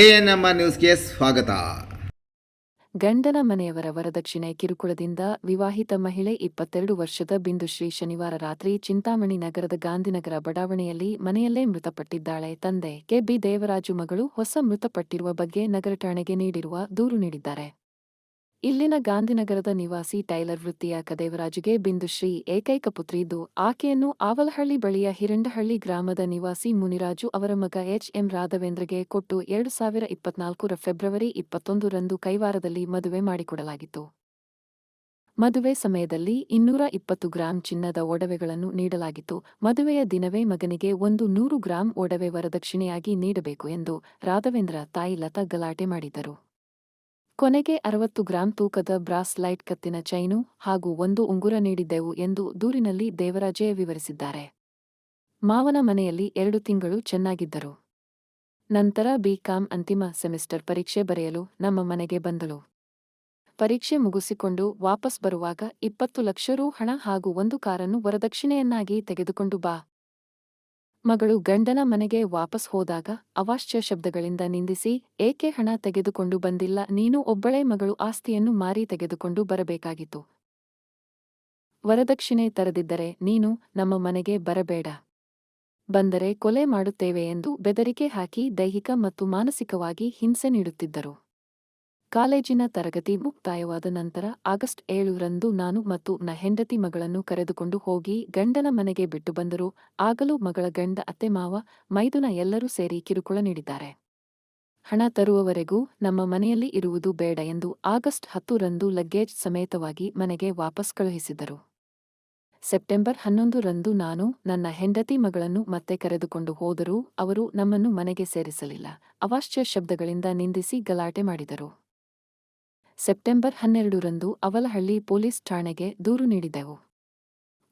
ANMR ನ್ಯೂಸ್ಗೆ ಸ್ವಾಗತ. ಗಂಡನ ಮನೆಯವರ ವರದಕ್ಷಿಣೆ ಕಿರುಕುಳದಿಂದ ವಿವಾಹಿತ ಮಹಿಳೆ ಇಪ್ಪತ್ತೆರಡು ವರ್ಷದ ಬಿಂದುಶ್ರೀ ಶನಿವಾರ ರಾತ್ರಿ ಚಿಂತಾಮಣಿ ನಗರದ ಗಾಂಧಿನಗರ ಬಡಾವಣೆಯಲ್ಲಿ ಮನೆಯಲ್ಲೇ ಮೃತಪಟ್ಟಿದ್ದಾಳೆ. ತಂದೆ ಕೆಬಿ ದೇವರಾಜು ಮಗಳು ಹೊಸ ಮೃತಪಟ್ಟಿರುವ ಬಗ್ಗೆ ನಗರ ಠಾಣೆಗೆ ನೀಡಿರುವ ದೂರು ನೀಡಿದ್ದಾರೆ. ಇಲ್ಲಿನ ಗಾಂಧಿನಗರದ ನಿವಾಸಿ ಟೈಲರ್ ವೃತ್ತಿಯ ಕದೇವರಾಜುಗೆ ಬಿಂದುಶ್ರೀ ಏಕೈಕ ಪುತ್ರಿಯಿದ್ದು ಆಕೆಯನ್ನು ಆವಲಹಳ್ಳಿ ಬಳಿಯ ಹಿರಂಡಹಳ್ಳಿ ಗ್ರಾಮದ ನಿವಾಸಿ ಮುನಿರಾಜು ಅವರ ಮಗ ಎಚ್. ಎಂ. ರಾಘವೇಂದ್ರಗೆ ಕೊಟ್ಟು ಎರಡು ಸಾವಿರ ಇಪ್ಪತ್ನಾಲ್ಕರ ಫೆಬ್ರವರಿ ಇಪ್ಪತ್ತೊಂದರಂದು ಕೈವಾರದಲ್ಲಿ ಮದುವೆ ಮಾಡಿಕೊಡಲಾಗಿತ್ತು. ಮದುವೆ ಸಮಯದಲ್ಲಿ ಇನ್ನೂರ ಇಪ್ಪತ್ತು ಗ್ರಾಂ ಚಿನ್ನದ ಒಡವೆಗಳನ್ನು ನೀಡಲಾಗಿತ್ತು. ಮದುವೆಯ ದಿನವೇ ಮಗನಿಗೆ ಒಂದು ನೂರು ಗ್ರಾಂ ಒಡವೆ ವರದಕ್ಷಿಣೆಯಾಗಿ ನೀಡಬೇಕು ಎಂದು ರಾಘವೇಂದ್ರ ತಾಯಿ ಲತಾ ಗಲಾಟೆ ಮಾಡಿದರು ಕೊನೆಗೆ ಅರವತ್ತು ಗ್ರಾಂ ತೂಕದ ಬ್ರಾಸ್ ಲೈಟ್ ಕತ್ತಿನ ಚೈನು ಹಾಗೂ ಒಂದು ಉಂಗುರ ನೀಡಿದ್ದೆವು ಎಂದು ದೂರಿನಲ್ಲಿ ದೇವರಾಜೇ ವಿವರಿಸಿದ್ದಾರೆ. ಮಾವನ ಮನೆಯಲ್ಲಿ ಎರಡು ತಿಂಗಳು ಚೆನ್ನಾಗಿದ್ದರು. ನಂತರ ಬಿಕಾಂ ಅಂತಿಮ ಸೆಮಿಸ್ಟರ್ ಪರೀಕ್ಷೆ ಬರೆಯಲು ನಮ್ಮ ಮನೆಗೆ ಬಂದಳು. ಪರೀಕ್ಷೆ ಮುಗಿಸಿಕೊಂಡು ವಾಪಸ್ ಬರುವಾಗ ಇಪ್ಪತ್ತು ಲಕ್ಷ ರೂ ಹಣ ಹಾಗೂ ಒಂದು ಕಾರನ್ನು ವರದಕ್ಷಿಣೆಯನ್ನಾಗಿ ತೆಗೆದುಕೊಂಡು ಬಾ. ಮಗಳು ಗಂಡನ ಮನೆಗೆ ವಾಪಸ್ ಹೋದಾಗ ಅವಾಶ್ಯ ಶಬ್ದಗಳಿಂದ ನಿಂದಿಸಿ, ಏಕೆ ಹಣ ತೆಗೆದುಕೊಂಡು ಬಂದಿಲ್ಲ? ನೀನು ಒಬ್ಬಳೇ ಮಗಳು. ಆಸ್ತಿಯನ್ನು ಮಾರಿ ತೆಗೆದುಕೊಂಡು ಬರಬೇಕಾಗಿತ್ತು. ವರದಕ್ಷಿಣೆ ತರದಿದ್ದರೆ ನೀನು ನಮ್ಮ ಮನೆಗೆ ಬರಬೇಡ. ಬಂದರೆ ಕೊಲೆ ಮಾಡುತ್ತೇವೆ ಎಂದು ಬೆದರಿಕೆ ಹಾಕಿ ದೈಹಿಕ ಮತ್ತು ಮಾನಸಿಕವಾಗಿ ಹಿಂಸೆ ನೀಡುತ್ತಿದ್ದರು. ಕಾಲೇಜಿನ ತರಗತಿ ಮುಕ್ತಾಯವಾದ ನಂತರ ಆಗಸ್ಟ್ ಏಳರಂದು ನಾನು ಮತ್ತು ನ ಹೆಂಡತಿ ಮಗಳನ್ನು ಕರೆದುಕೊಂಡು ಹೋಗಿ ಗಂಡನ ಮನೆಗೆ ಬಿಟ್ಟು ಬಂದರು. ಆಗಲೂ ಮಗಳ ಗಂಡ ಅತ್ತೆ ಮಾವ, ಮೈದುನ ಎಲ್ಲರೂ ಸೇರಿ ಕಿರುಕುಳ ನೀಡಿದ್ದಾರೆ. ಹಣ ತರುವವರೆಗೂ ನಮ್ಮ ಮನೆಯಲ್ಲಿ ಇರುವುದು ಬೇಡ ಎಂದು ಆಗಸ್ಟ್ ಹತ್ತರಂದು ಲಗ್ಗೇಜ್ ಸಮೇತವಾಗಿ ಮನೆಗೆ ವಾಪಸ್ ಕಳುಹಿಸಿದರು ಸೆಪ್ಟೆಂಬರ್ ಹನ್ನೊಂದು ರಂದು ನಾನು ನನ್ನ ಹೆಂಡತಿ ಮಗಳನ್ನು ಮತ್ತೆ ಕರೆದುಕೊಂಡು ಹೋದರೂ ಅವರು ನಮ್ಮನ್ನು ಮನೆಗೆ ಸೇರಿಸಲಿಲ್ಲ. ಅವಾಶ್ಯ ಶಬ್ದಗಳಿಂದ ನಿಂದಿಸಿ ಗಲಾಟೆ ಮಾಡಿದರು. ಸೆಪ್ಟೆಂಬರ್ ಹನ್ನೆರಡರಂದು ಅವಲಹಳ್ಳಿ ಪೊಲೀಸ್ ಠಾಣೆಗೆ ದೂರು ನೀಡಿದೆವು.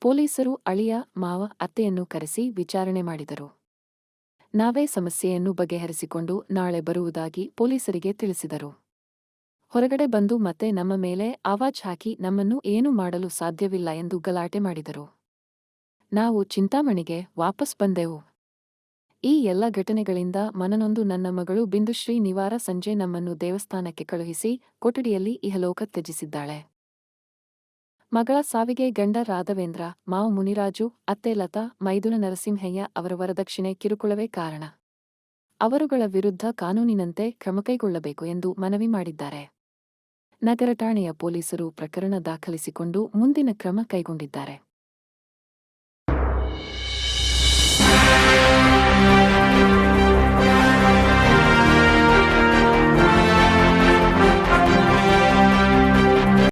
ಪೊಲೀಸರು ಅಳಿಯ ಮಾವ ಅತ್ತೆಯನ್ನು ಕರೆಸಿ ವಿಚಾರಣೆ ಮಾಡಿದರು. ನಾವೇ ಸಮಸ್ಯೆಯನ್ನು ಬಗೆಹರಿಸಿಕೊಂಡು ನಾಳೆ ಬರುವುದಾಗಿ ಪೊಲೀಸರಿಗೆ ತಿಳಿಸಿದರು. ಹೊರಗಡೆ ಬಂದು ಮತ್ತೆ ನಮ್ಮ ಮೇಲೆ ಆವಾಜ್ ಹಾಕಿ ನಮ್ಮನ್ನು ಏನೂ ಮಾಡಲು ಸಾಧ್ಯವಿಲ್ಲ ಎಂದು ಗಲಾಟೆ ಮಾಡಿದರು. ನಾವು ಚಿಂತಾಮಣಿಗೆ ವಾಪಸ್ ಬಂದೆವು. ಈ ಎಲ್ಲ ಘಟನೆಗಳಿಂದ ಮನನೊಂದು ನನ್ನ ಮಗಳು ಬಿಂದುಶ್ರೀ ನಿವಾರ ಸಂಜೆ ನಮ್ಮನ್ನು ದೇವಸ್ಥಾನಕ್ಕೆ ಕಳುಹಿಸಿ ಕೊಠಡಿಯಲ್ಲಿ ಇಹಲೋಕ ತ್ಯಜಿಸಿದ್ದಾಳೆ. ಮಗಳ ಸಾವಿಗೆ ಗಂಡ ರಾಘವೇಂದ್ರ, ಮಾವು ಮುನಿರಾಜು, ಅತ್ತೆ ಲತಾ, ಮೈದುನ ನರಸಿಂಹಯ್ಯ ಅವರ ವರದಕ್ಷಿಣೆ ಕಿರುಕುಳವೇ ಕಾರಣ. ಅವರುಗಳ ವಿರುದ್ಧ ಕಾನೂನಿನಂತೆ ಕ್ರಮ ಕೈಗೊಳ್ಳಬೇಕು ಎಂದು ಮನವಿ ಮಾಡಿದ್ದಾರೆ. ನಗರ ಠಾಣೆಯ ಪೊಲೀಸರು ಪ್ರಕರಣ ದಾಖಲಿಸಿಕೊಂಡು ಮುಂದಿನ ಕ್ರಮ ಕೈಗೊಂಡಿದ್ದಾರೆ.